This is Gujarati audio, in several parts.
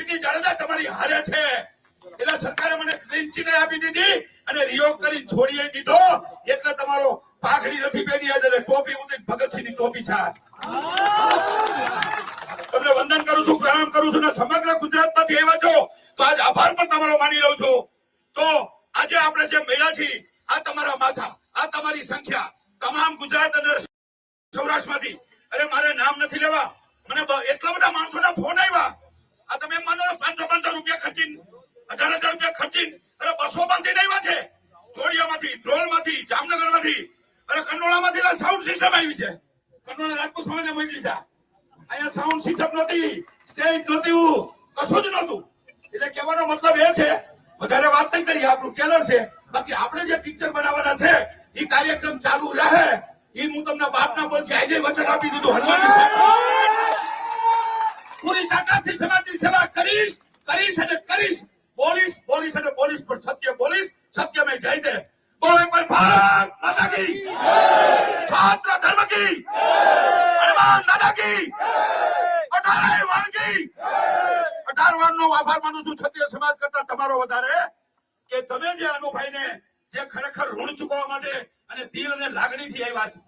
પીટી જાડેજા તમારી હારે છે. એટલે સરકારે મને ક્લીન ચીટ આપી દીધી અને રિયોગ કરી છોડી દીધો. એટલે તમારો પાઘડી નથી પહેરી એટલે ટોપી ઉતરી ભગતસિંહની ટોપી છે તમને વંદન કરું છું, પ્રણામ કરું છું અને સમગ્ર ગુજરાતમાંથી એવા છો તો આજ આભાર પણ તમારો માની લઉં છું. તો આજે આપણે જે મળ્યા છીએ, આ તમારા માથા, આ તમારી સંખ્યા, તમામ ગુજરાત અને સૌરાષ્ટ્રમાંથી. અરે મારે નામ નથી લેવા. મને એટલા બધા માણસોના ફોન આવ્યા. આ તમે માનો પાંચસો પાંચસો રૂપિયા ખર્ચીને, હજાર હજાર રૂપિયા ખર્ચીને, અરે બસો બાંધીને નહીં છે. જોડિયામાંથી ધ્રોલમાંથી જામનગરમાંથી, અરે કંડોળામાંથી સાઉન્ડ સિસ્ટમ આવી છે. કંડોળા રાજપૂત સમાજને મોકલી છે અહીંયા સાઉન્ડ સિસ્ટમ નહોતી સ્ટેજ નહોતી કશું જ નહોતું. એટલે કહેવાનો મતલબ એ છે, વધારે વાત નહીં કરી આપણું કેલર છે. બાકી આપણે જે પિક્ચર બનાવવાના છે એ કાર્યક્રમ ચાલુ રહે. એ હું તમને બાપના બોલથી આજે વચન આપી દીધું. હનુમાનની સાથે. પૂરી તાકાતથી સમાજની સેવા કરીશ કરીશ અને કરીશ. બોલીશ બોલીશ અને બોલીશ, પણ સત્ય બોલીશ. સત્ય મેં જય દે. બોલો એકવાર ભારત માતા કી છાત્ર ધર્મ કી હનુમાન દાદા કી અઢારે કી અઢાર વાન નો આભાર માનું છું ક્ષત્રિય સમાજ કરતા તમારો વધારે કે તમે જે અનુભાઈને જે ખરેખર ઋણ ચૂકવવા માટે અને દિલ અને લાગણીથી આવ્યા છે.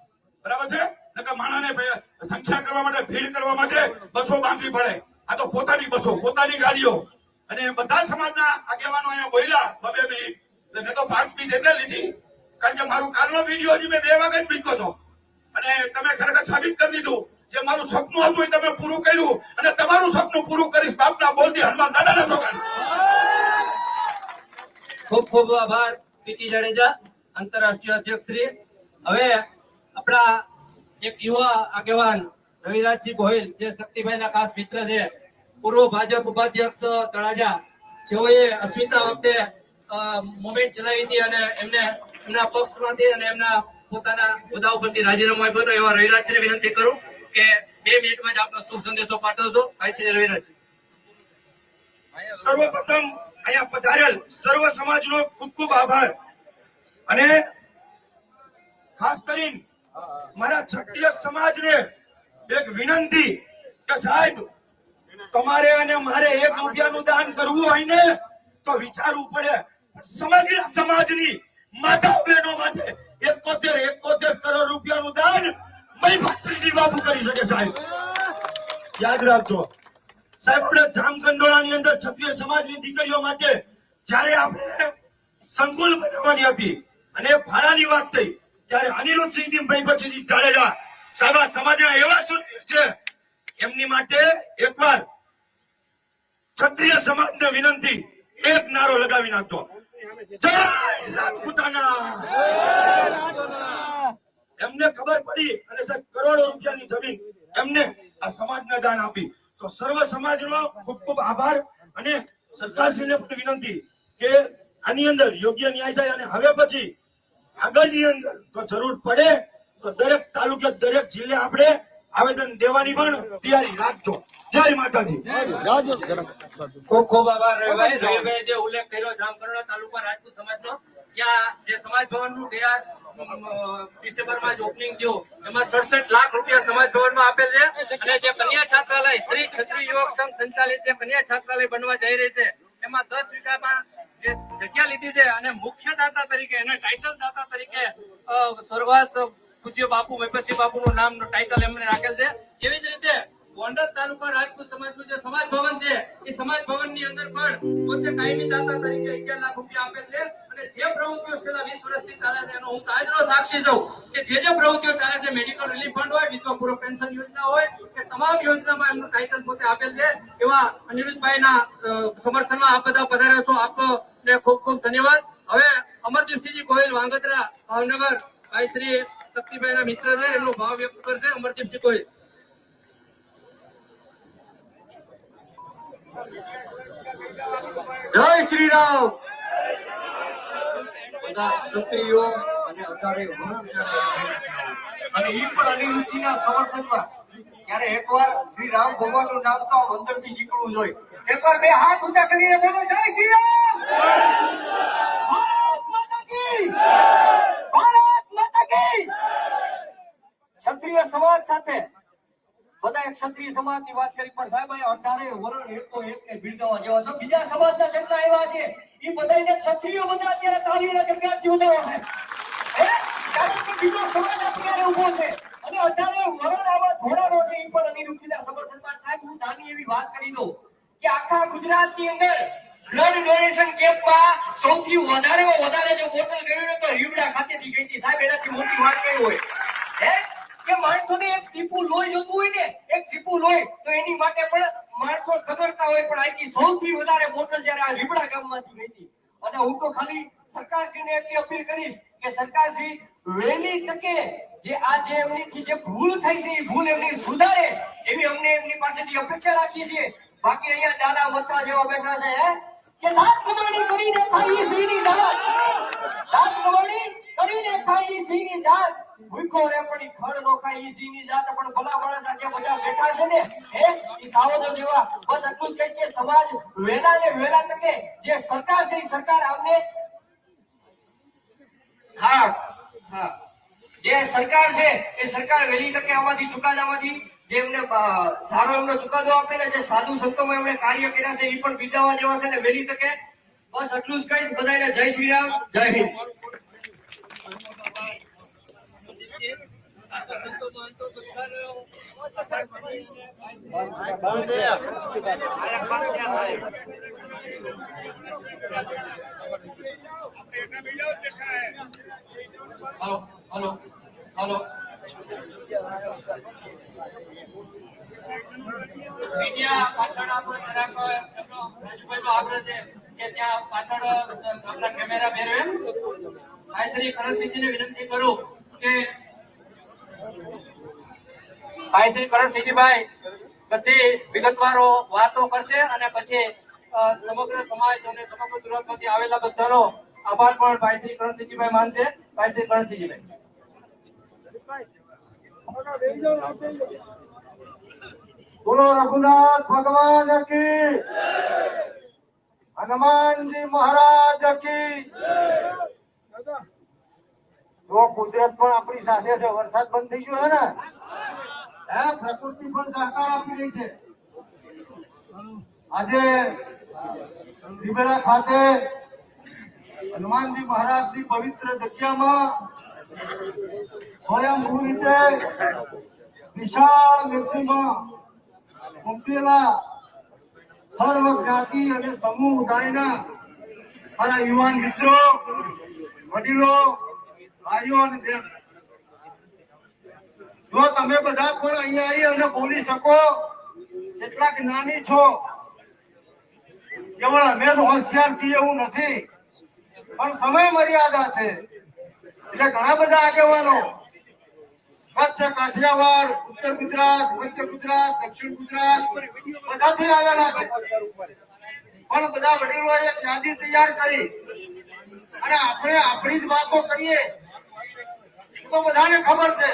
બરાબર છે? નકર માણસને સંખ્યા કરવા માટે, ભીડ કરવા માટે બસો બાંધવી પડે આ તો પોતાની બસો, પોતાની ગાડીઓ. અને બધા સમાજના આગેવાનો અહીંયા બોલ્યા, બબે મિનિટ મેં તો પાંચ મિનિટ એટલે લીધી. કારણ કે મારું કાલનો વીડિયો હજી મેં બે જ મૂક્યો હતો. અને તમે ખરેખર સાબિત કરી દીધું. જે મારું સપનું હતું એ તમે પૂરું કર્યું. અને તમારું સપનું પૂરું કરીશ બાપના બોલતી હનુમાન દાદાના છોકરા ખૂબ ખૂબ આભાર, પીટી જાડેજા, આંતરરાષ્ટ્રીય અધ્યક્ષ શ્રી હવે આપણા એક યુવા આગેવાન રવિરાજસિંહ ગોહિલ, જે શક્તિભાઈના ખાસ મિત્ર છે, પૂર્વ ભાજપ ઉપાધ્યક્ષ તળાજા, જેઓએ અસ્મિતા વખતે મુવમેન્ટ ચલાવી હતી અને એમને, એમના પક્ષમાંથી અને એમના પોતાના હોદ્દા ઉપરથી રાજીનામું આપ્યું હતું. એવા રવિરાજસિંહને વિનંતી કરું કે બે મિનિટમાં જ આપનો શુભ સંદેશો પાઠવજો. આથી રવિરાજસિંહ. સર્વપ્રથમ અહીંયા પધારેલ સર્વ સમાજનો ખૂબ ખૂબ આભાર. અને ખાસ કરીને મારા ક્ષત્રિય સમાજને એક વિનંતી કે સાહેબ, તમારે અને મારે એક રૂપિયાનું દાન કરવું હોય ને, તો વિચારવું પડે. સમગ્ર સમાજની માતા બહેનો માટે એકોતેર એકોતેર કરોડ રૂપિયાનું દાન મહિમાશ્રીજી બાબુ કરી શકે સાહેબ. યાદ રાખજો. સાહેબ, આપણે જામકંડોળાની અંદર ક્ષત્રિય સમાજની દીકરીઓ માટે જ્યારે આપણે સંકુલ બનાવવાની હતી અને ભાડાની વાત થઈ ત્યારે અનિરુદ્ધસિંહજી ભાઈ પછી જાડેજા સાહેબ આ સમાજના એવા છે, એમની માટે એકવાર ક્ષત્રિય સમાજને વિનંતી એક નારો લગાવી નાખતો એમને ખબર પડી અને સાહેબ કરોડો રૂપિયાની જમીન એમને આ સમાજને દાન આપી. તો સર્વ સમાજનો ખૂબ ખૂબ આભાર અને સરકારશ્રીને પણ વિનંતી કે આની અંદર યોગ્ય ન્યાય થાય અને હવે પછી આગળની અંદર જો જરૂર પડે તો દરેક તાલુકે દરેક જિલ્લે આપણે આવેદન દેવાની પણ તૈયારી રાખજો. જય માતાજી. ખૂબ ખૂબ આભાર રવિભાઈ જે ઉલ્લેખ કર્યો જામકંડોળા તાલુકા રાજપૂત સમાજનો ત્યાં જે સમાજ ભવનનું ગયા ડિસેમ્બરમાં જ ઓપનિંગ થયું એમાં સડસઠ લાખ રૂપિયા સમાજ ભવનમાં આપેલ છે. અને જે કન્યા છાત્રાલય શ્રી ક્ષત્રિય યુવક સંઘ સંચાલિત જે કન્યા છાત્રાલય બનવા જઈ રહી છે. એમાં દસ વીઘામાં જે જગ્યા લીધી છે અને મુખ્ય દાતા તરીકે એને ટાઇટલ દાતા તરીકે અ, સ્વર્ગવાસ પૂજ્ય બાપુ મહેપતસિંહ બાપુનું નામ ટાઇટલ એમને રાખેલ છે. એવી જ રીતે ગોંડલ તાલુકા રાજપૂત સમાજનું જે સમાજ ભવન છે એ સમાજ ભવનની અંદર પણ પોતે કાયમી દાતા તરીકે અગિયાર લાખ રૂપિયા આપેલ છે. અને જે પ્રવૃત્તિઓ છેલ્લા વીસ વર્ષથી ચાલે છે એનો હું તાજનો સાક્ષી છું કે જે જે પ્રવૃત્તિઓ ચાલે છે મેડિકલ રિલીફ ફંડ હોય વિધવા પૂર્વ પેન્શન યોજના હોય કે તમામ યોજનામાં એમનું ટાઇટલ પોતે આપેલ છે. એવા અનિરુદ્ધભાઈના સમર્થનમાં આપ બધા પધાર્યા છો. આપને ખૂબ ખૂબ ધન્યવાદ. હવે અમરદીપસિંહજી ગોહિલ વાંગત્રા ભાવનગર. ભાઈ શ્રી શક્તિભાઈના મિત્ર છે, એમનો ભાવ વ્યક્ત કરશે અમરદીપસિંહ ગોહિલ. જય શ્રી રામ બધા ક્ષત્રિયો અને અઢારે અને ઈ પણ અનિરુદ્ધજીના સમર્થનમાં. ત્યારે એકવાર શ્રી રામ ભગવાનનું નામ તો આમ અંદરથી નીકળવું જોઈએ. એકવાર બે હાથ ઊંચા કરીને બોલો, જય શ્રી રામ! ભારત માતા ક્ષત્રિય સમાજ સાથે બધા ક્ષત્રિય સમાજની વાત કરી, પણ સાહેબ, અહીંયા અઢારે વરણ એકો એકને છે. બીજા સમાજના જેટલા આવ્યા છે એ બધાને ક્ષત્રિયો બધા અત્યારે વધારવા છે? કારણ કે સમાજ અત્યારે અને અઢારે વરણ આવા ધોરણો છે એ પણ અનિરુદ્ધના સમર્થનમાં. સાહેબ, હું નાની એવી વાત કરી દઉં. કે આખા ગુજરાતની અંદર બ્લડ ડોનેશન કેમ્પમાં સૌથી વધારેમાં વધારે જો બોટલ ગયું ને તો રીવડા ખાતેથી ગઈ હતી. સાહેબ, એનાથી મોટી વાત કઈ હોય. હે? કે માણસોને એક ટીપુ લોહી જોતું હોય ને, એક ટીપુ લોહી, તો એની માટે પણ માણસો ખબરતા હોય, પણ અહીંથી સૌથી વધારે બોટલ જ્યારે આ રીબડા ગામમાંથી ગઈ હતી. અને હું તો ખાલી સરકારશ્રીને એટલી અપીલ કરીશ કે સરકારશ્રી વહેલી તકે જે આ જે એમની જે ભૂલ થઈ છે, એ ભૂલ એમની સુધારે. એવી અમને એમની પાસેથી અપેક્ષા રાખીએ છીએ. બાકી અહીંયા ડાલા મથા જેવા બેઠા છે કે દાંત કમાણી કરીને ખાઈએ સિંહની દાંત. દાંત કમાણી કરીને ખાઈએ સિંહની દાંત. ભૂખો રે પણ ખડ નો ખાય ઈ સિંહની દાંત. પણ ભલા માણસ જે બધા બેઠા છે ને, હે? ઈ સાવજો જેવા બસ એટલું જ કહીશ કે સમાજ વેલા ને વેલા તકે જે સરકાર છે ઈ સરકાર આપને હા હા. જે સરકાર છે, એ સરકાર વહેલી તકે આમાંથી ચુકાદામાંથી જે એમને સારો એમનો ચુકાદો આપે ને જે સાધુ સંતોમાં એમણે કાર્ય કર્યા છે એ પણ બિરદાવવા જેવા છે ને વહેલી તકે બસ એટલું જ કહીશ. બધાને જય શ્રી રામ જય Hind. Hello hello hello. Media પાછળ આપણો જરાક એમનો રાજુભાઈનો વાતો કરશે અને પછી સમગ્ર સમાજ અને સમગ્ર ગુજરાતમાંથી આવેલા બધાનો આભાર પણ ભાઈ શ્રી કરણસિંહજીભાઈ માનશે. ભાઈ શ્રી કરણસિંહજીભાઈ. બોલો રઘુનાથ ભગવાન કી હનુમાનજી મહારાજ કી તો કુદરત પણ આપણી સાથે છે, વરસાદ બંધ થઈ ગયો ને? હે, પ્રકૃતિ પણ સહકાર આપી રહી છે. આજે ખાતે હનુમાનજી મહારાજની પવિત્ર જગ્યામાં સ્વયંભૂ રીતે વિશાળ મેદનીમાં ઉમટેલા સર્વ જ્ઞાતિ અને સમુદાયના મારા યુવાન મિત્રો, વડીલો, ભાઈઓ અને બહેન જો તમે બધા પણ અહીંયા આવી અને બોલી શકો, કેટલાક જ્ઞાની છો, કેવળ અમે તો હોશિયાર છીએ એવું નથી, પણ સમય મર્યાદા છે. એટલે ઘણા બધા આગેવાનો કચ્છ કાઠિયાવાડ, ઉત્તર ગુજરાત, મધ્ય ગુજરાત, દક્ષિણ ગુજરાત બધાથી આવેલા છે. પણ બધા વડીલોએ એક યાદી તૈયાર કરી અને આપણે આપણી જ વાતો કરીએ તો બધાને ખબર છે.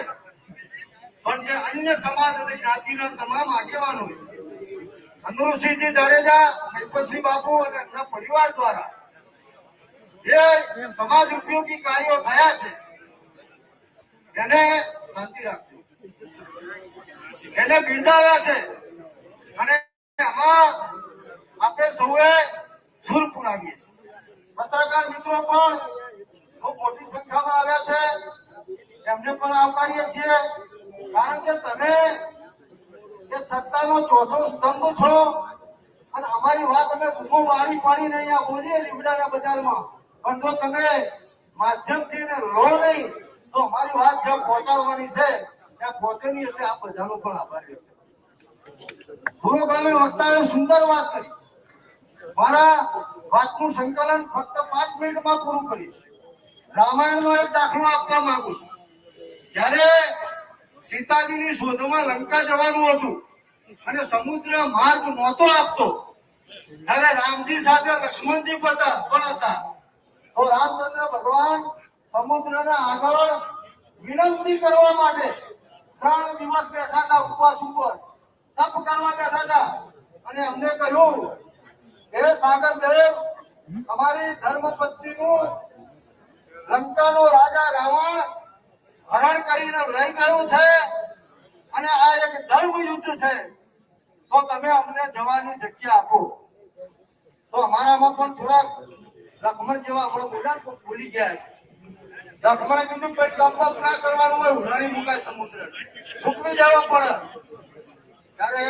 પણ જે અન્ય સમાજ અને જ્ઞાતિના તમામ આગેવાનો અનુરસિંહજી જાડેજા ગણપતસિંહ બાપુ અને એમના પરિવાર દ્વારા જે સમાજ ઉપયોગી કાર્યો થયા છે, એને શાંતિ રાખજો. એને બિરદાવ્યા છે, અને આમાં આપણે સૌએ સુર પુરાવીએ છીએ. પત્રકાર મિત્રો પણ બહુ મોટી સંખ્યામાં આવ્યા છે, એમને પણ આવકારીએ છીએ, કારણ કે તમે એ સત્તાનો ચોથો સ્તંભ છો, અને અમારી વાત અમે ગુમો મારી પાડીને અહીંયા બોલીએ, લીમડાના બજારમાં. પણ જો તમે માધ્યમથી એને લો નહીં, તો અમારી વાત જ્યાં પહોંચાડવાની છે, ત્યાં પહોંચે નહીં એટલે આ બધાનો પણ આભાર વ્યક્ત વક્તાએ સુંદર વાત કરી. મારા વાતનું સંકલન ફક્ત પાંચ મિનિટમાં પૂરું કરીશ. રામાયણનો એક દાખલો આપવા માંગુ છું. જ્યારે સીતાજીની શોધમાં લંકા જવાનું હતું અને સમુદ્ર માર્ગ નહોતો આપતો, ત્યારે રામજી સાથે લક્ષ્મણજી પણ હતા. તો રામચંદ્ર ભગવાન સમુદ્રના આગળ વિનંતી કરવા માટે ત્રણ દિવસ બેઠા હતા ઉપવાસ ઉપર. તપ કરવા બેઠા હતા. અને અમને કહ્યું, હે સાગર દેવ અમારી ધર્મપત્નીનું લંકાનો રાજા રાવણ હરણ કરીને લઈ ગયું છે અને આ એક ધર્મ યુદ્ધ છે. તો તમે અમને જવાની જગ્યા આપો. તો અમારામાં પણ થોડાક લખમણ જેવા આપણો બોલ્યા તો ભૂલી ગયા છે. લખમણે કીધું કે ટપ ના કરવાનું હોય ઉડાણી મુકાય સમુદ્ર. સુકવી જવા પડે ત્યારે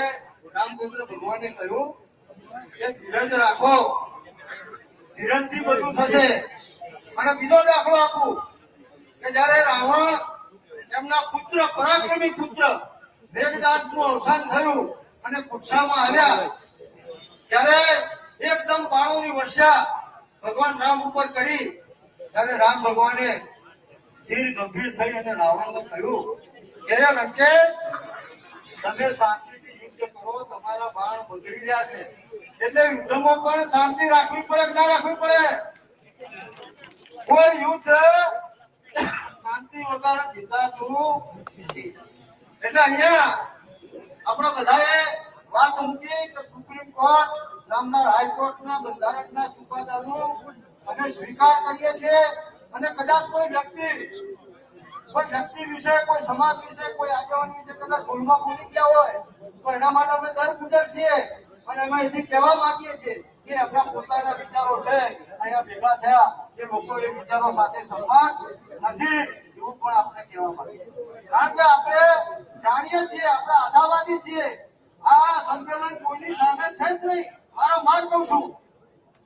રામચંદ્ર ભગવાને કહ્યું કે ધીરજ રાખો. ધીરજથી બધું થશે. અને બીજો દાખલો આપું. કે જ્યારે રાવણ એમના પુત્ર, પરાક્રમી પુત્ર મેઘદાસનું અવસાન થયું અને ગુસ્સામાં આવ્યા, ત્યારે એકદમ બાણોની વર્ષા ભગવાન રામ ઉપર કરી ત્યારે રામ ભગવાને ધીર ગંભીર થઈ અને રાવણને કહ્યું કે લંકેશ તમે શાંતિથી યુદ્ધ કરો, તમારા બાણ બગડી છે. એટલે યુદ્ધમાં પણ શાંતિ રાખવી પડે ના રાખવી પડે? કોઈ યુદ્ધ શાંતિ વગર જીતાતું નથી. એટલે અહીંયા આપણે બધાએ વાત મૂકી કે સુપ્રીમ કોર્ટ નામના હાઈકોર્ટના બંધારણના ચુકાદાનો અમે સ્વીકાર કરીએ છીએ અને કદાચ કોઈ વ્યક્તિ કોઈ વ્યક્તિ વિશે, કોઈ સમાજ વિશે, કોઈ આગેવાન વિશે કદાચ ભૂલમાં ભૂલી ગયા હોય, તો એના માટે અમે દર ગુજર છીએ અને અમે એથી કહેવા માંગીએ છીએ કે એમના પોતાના વિચારો છે, અહીંયા ભેગા થયા, એ લોકો એ વિચારો સાથે સંવાદ નથી એવું પણ આપણે કહેવા માંગીએ કારણ કે આપણે જાણીએ છીએ, આપણે આશાવાદી છીએ. આ સંકલન કોઈની સામે છે જ નહીં. મારા માન કહું છું.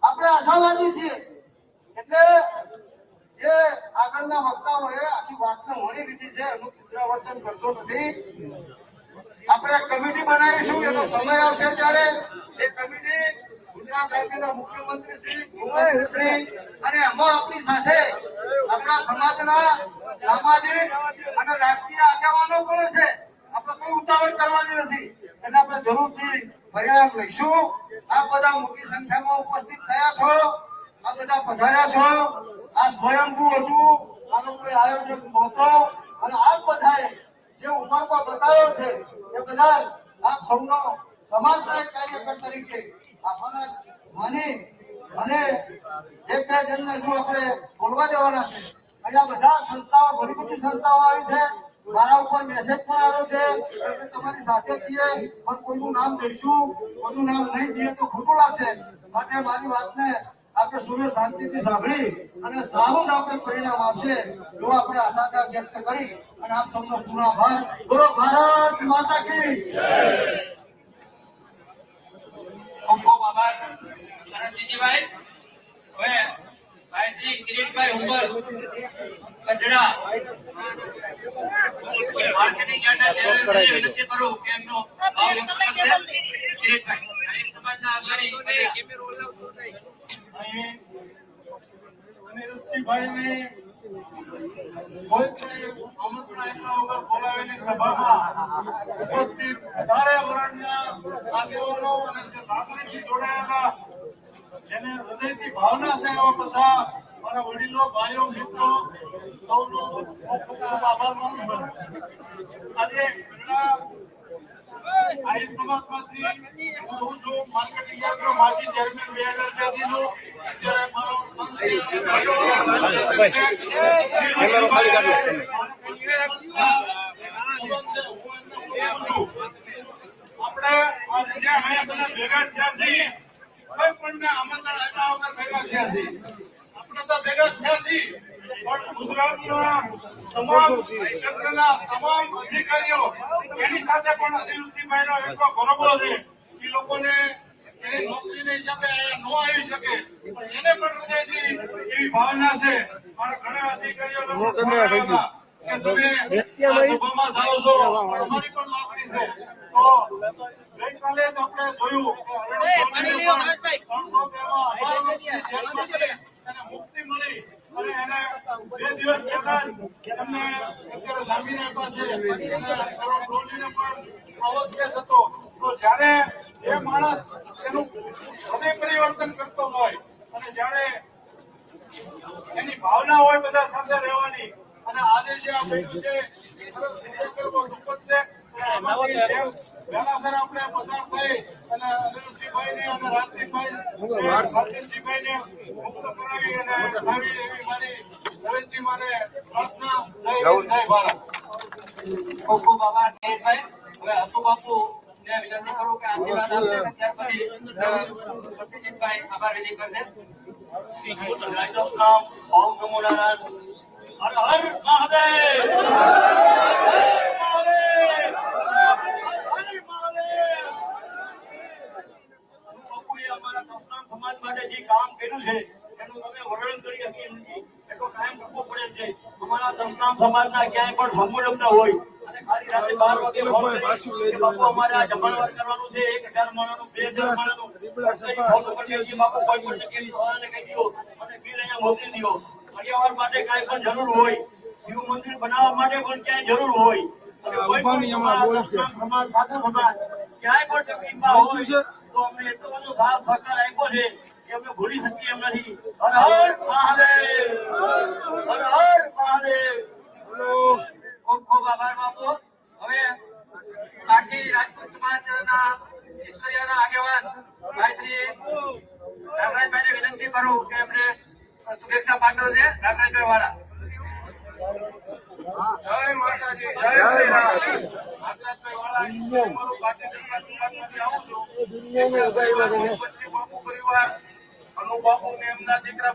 આપણે આશાવાદી છીએ. એટલે જે આગળના વક્તાઓએ આખી વાતને વણી લીધી છે, એનું પુનરાવર્તન કરતો નથી. આપણે કમિટી બનાવીશું, એનો સમય આવશે ત્યારે. એ કમિટી ગુજરાત રાજ્યના મુખ્યમંત્રી શ્રી મુખ્યમંત્રી અને એમાં આપણી સાથે આપણા સમાજના સામાજિક અને રાજકીય આગેવાનો પણ છે આપણે કોઈ ઉતાવળ કરવાની નથી. એટલે આપણે જરૂરથી પરિણામ લઈશું. આ બધા મોટી સંખ્યામાં ઉપસ્થિત થયા છો. આ બધા પધાર્યા છો. આ સ્વયંભૂ હતું. આનો કોઈ આયોજક નહોતો. અને આ બધાએ જે ઉમળકો બતાવ્યો છે, એ બધા આ સૌનો સમાજના કાર્યકર તરીકે આપણને માની અને એક બે જણને જો આપણે બોલવા દેવાના છે. અહીંયા બધા સંસ્થાઓ, ઘણી બધી સંસ્થાઓ આવી છે. મારા ઉપર મેસેજ પણ આવ્યો છે. અમે તમારી સાથે છીએ, પણ કોઈનું નામ દઈશું કોઈનું નામ નહીં દઈએ તો ખોટું લાગશે. માટે મારી વાતને આપણે સૂર્ય શાંતિથી સાંભળી અને સારું આપણે પરિણામ આવશે જો આપણે આશા વ્યક્ત કરી અને આપ સૌનો પૂર્ણ આભાર. બોલો, ભારત માતા કી ખૂબ ખૂબ આભાર. નરસિંહજીભાઈ હવે ભાઈ શ્રી ઉંમર. ઉમર માર્કેટિંગ યાર્ડના ચેરમેનશ્રીને વિનંતી કરું કે એમનો કિરીટભાઈ સમાજના અગ્રણી અનિરુદ્ધસિંહભાઈને કોઈ બોલાવેલી સભામાં ઉપસ્થિત વધારે વર્ણના આગેવાનો અને જે લાગણીથી જોડાયેલા જેને હૃદયથી ભાવના છે એવા બધા મારા વડીલો, ભાઈઓ, મિત્રો, સૌનો ખૂબ આભાર માનું છું. આજે આહિર સમાજમાંથી હું બે હજાર બેથી છું. અત્યારે આપણે બધા ભેગા થયા છીએ. કોઈ પણ આમંત્રણ આપ્યા વગર ભેગા થયા છીએ આપણે તો ભેગા થયા છીએ પણ ગુજરાતના તમામ ક્ષેત્રના તમામ અધિકારીઓ એની સાથે પણ અનિરુદ્ધસિંહભાઈનો એટલો ગૌરવ છે એ લોકોને એની નોકરીના હિસાબે ન આવી શકે. પણ એને પણ હૃદયથી એવી ભાવના છે. મારા ઘણા અધિકારીઓ લોકો ફોન આવ્યા હતા કે તમે આ સભામાં જાઓ છો. પણ અમારી પણ માગણી છે. તો ગઈકાલે જ આપણે જોયું ત્રણસો મુક્તિ મળી અને એને પરિવર્તન કરતો હોય અને જ્યારે એની ભાવના હોય બધા સાથે રહેવાની, અને આજે જે આ છે અને આમાંથી જેમ વહેલાસર આપણે પસાર થઈ અને અનિરુદ્ધસિંહભાઈને અને રાજદીપભાઈ રાજદીપસિંહભાઈને મુક્ત કરાવી અને લાવી એવી મારી હવેથી મારે પ્રાર્થના. જય જય ભારત. ખૂબ ખૂબ આભાર. જયેશભાઈ હવે હસુ બાપુ ને વિનંતી કરું કે આશીર્વાદ આપશે અને ત્યાર પછી અ, આભાર વિધિ કરશે. ઓમ નમો નારાયણ હર મહાદેવ! હર હર મહાદેવ! બાપુએ અમારા દસનામ સમાજ માટે જે કામ કર્યું છે એનું તમે વર્ણન કરી શકીએ નથી. એટલો ટાઈમ કરવો પડે છે. અમારા દસનામ સમાજના ક્યાંય પણ સંબોધન ન હોય અને ખાલી રાત્રે બાર વાગે ફોન કરી બાપુ અમારે આ જમણવાર કરવાનું છે એક હજાર માણસનું બે હજાર માણસનું. ફોન કરી બાપુ કોઈ પણ જગ્યાએ સવારને કહી દ્યો અને બિલ અહીંયા મોકલી દ્યો પર્યાવરણ માટે કાંઈ પણ જરૂર હોય શિવ મંદિર બનાવવા માટે પણ ક્યાંય જરૂર હોય. ક્યાંય પણ તકલીફમાં હોય તો અમને એટલો બધો સાથ સહકાર આપ્યો છે કે અમે ભૂલી શકીએ એમ નથી. હર હર મહાદેવ! હર હર મહાદેવ ખૂબ ખૂબ આભાર બાપુ હવે કાઠી રાજપૂત સમાજના ઈશ્વરીયના આગેવાન ભાઈ શ્રી નાગરાજભાઈને વિનંતી કરું કે એમને શુભેચ્છા પાઠવશે નાગરાજભાઈ વાળા જય માતાજી જય શ્રી રામ નાગરાજભાઈ વાળા ઈશ્વરી મારું ભારતીય જનતા સમાજમાંથી આવું છું પછી બાપુ પરિવાર અનુ બાપુ ને એમના દીકરા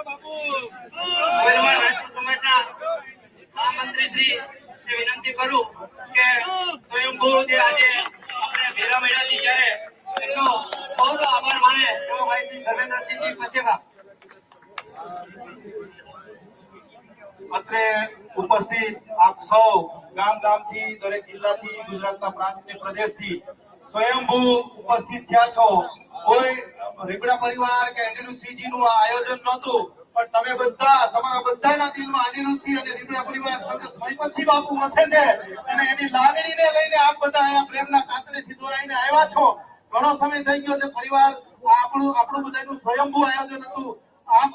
રાજપૂત સમાજના મહામંત્રી શ્રી ને વિનંતી કરું કે સ્વયંભૂ જે આજે આપણે ભેરા મળ્યા છીએ જ્યારે એમનો સૌનો આભાર માને એવો ભાઈ શ્રી ધર્મેન્દ્રસિંહજી પચ્છેગામ અત્રે ઉપસ્થિત આપ સૌ ગામ ગામથી દરેક જિલ્લાથી, ગુજરાતના પ્રાંત પ્રદેશથી સ્વયંભૂ ઉપસ્થિત થયા છો. કોઈ રીબડા પરિવાર કે નું આયોજન નહોતું. પણ તમે બધા, તમારા બધાના દિલમાં અનિરુદ્ધસિંહ અને રીબડા પરિવાર સ્વર્ગસ્થ મહિપતસિંહ બાપુ વસે છે અને એની લાગણીને લઈને આપ બધા અહીંયા પ્રેમના કાતરેથી દોરાઈને આવ્યા છો. ઘણો સમય થઈ ગયો છે, પરિવાર આપણું આપણું બધાનું સ્વયંભૂ આયોજન હતું. આપ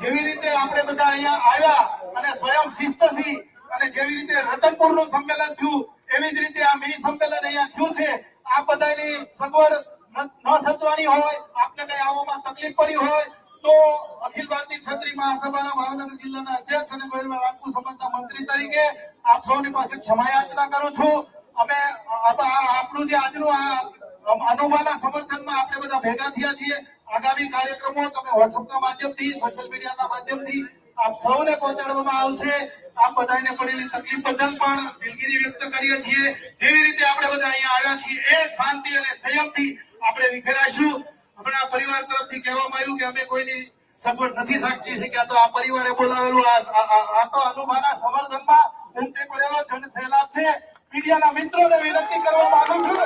જેવી રીતે આપણે બધા અહીંયા આવ્યા અને સ્વયં શિસ્તથી અને જેવી રીતે રતનપુરનું સંમેલન થયું, એવી જ રીતે આ મિની સંમેલન અહીંયા થયું છે. આ બધાની સગવડ ન સચવાની હોય, આપને કઈ આવવામાં તકલીફ પડી હોય તો અખિલ ભારતીય ક્ષત્રિય મહાસભાના ભાવનગર જિલ્લાના અધ્યક્ષ અને ગોહિલમાં રાજપૂત સમાજના મંત્રી તરીકે આપ સૌની પાસે ક્ષમા યાચના કરું છું. અમે, આપ- આપણું જે આજનું આ અનુભાના સમર્થનમાં આપણે બધા ભેગા થયા છીએ. આગામી કાર્યક્રમો તમે વોટ્સઅપના માધ્યમથી સોશિયલ મીડિયાના માધ્યમથી આપ સૌને પહોંચાડવામાં આવશે. આપ બધાને પડેલી તકલીફ બદલ પણ દિલગીરી વ્યક્ત કરીએ છીએ. જેવી રીતે આપણે બધા અહીંયા આવ્યા છીએ, એ શાંતિ અને સંયમથી આપણે વિખેરાશું. હમણાં પરિવાર તરફથી કહેવામાં આવ્યું કે અમે કોઈની સગવડ નથી સાચી શક્યા તો આ પરિવારે બોલાવેલું. આ- તો અનુભાના સમર્થનમાં ઉમટી પડેલો જનસેલાબ છે. મીડિયાના મિત્રોને વિનંતી કરવા માંગુ છું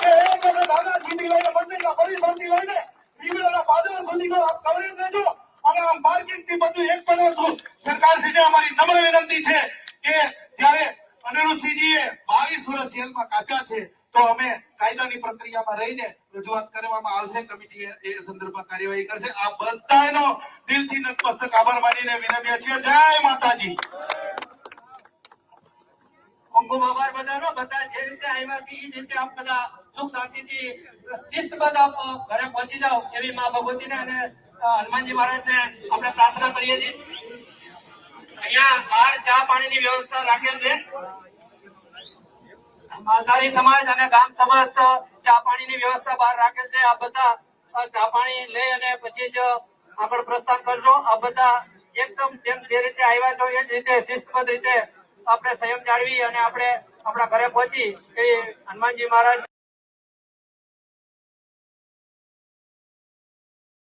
કે એક અને દાદા લઈને મંદિરના પરિસરથી લઈને મીડિયાના પાદર સુધી કવરેજ લેજો. અને આમ માર્કેટ બધું એક બનો સરકાર શ્રીને અમારી નમ્ર વિનંતી છે કે જ્યારે અનિરુદ્ધસિંહજીએ બાવીસ વર્ષ જેલમાં કાપ્યા છે તો અમે કાયદાની પ્રક્રિયામાં રહીને રજૂઆત કરવામાં આવશે કમિટી એ સંદર્ભમાં કાર્યવાહી કરશે. આ બધાનો દિલથી નતમસ્તક આભાર માનીને વિનમ્ય છે જય માતાજી. હનુમાનજી મહારાજને પ્રાર્થના કરીએ છીએ. અહીંયા બહાર ચા પાણીની વ્યવસ્થા રાખેલ છે. માલધારી સમાજ અને ગામ સમાજ તો ચા પાણીની વ્યવસ્થા બહાર રાખેલ છે. આ બધા ચા પાણી લઈ અને પછી જ આગળ પ્રસ્થાન કરજો. આ બધા એકદમ જેમ જે રીતે આવ્યા છો એ જ રીતે શિસ્તબદ્ધ રીતે આપણે સંયમ જાળવી અને આપણે આપણા ઘરે પહોંચી એ હનુમાનજી મહારાજ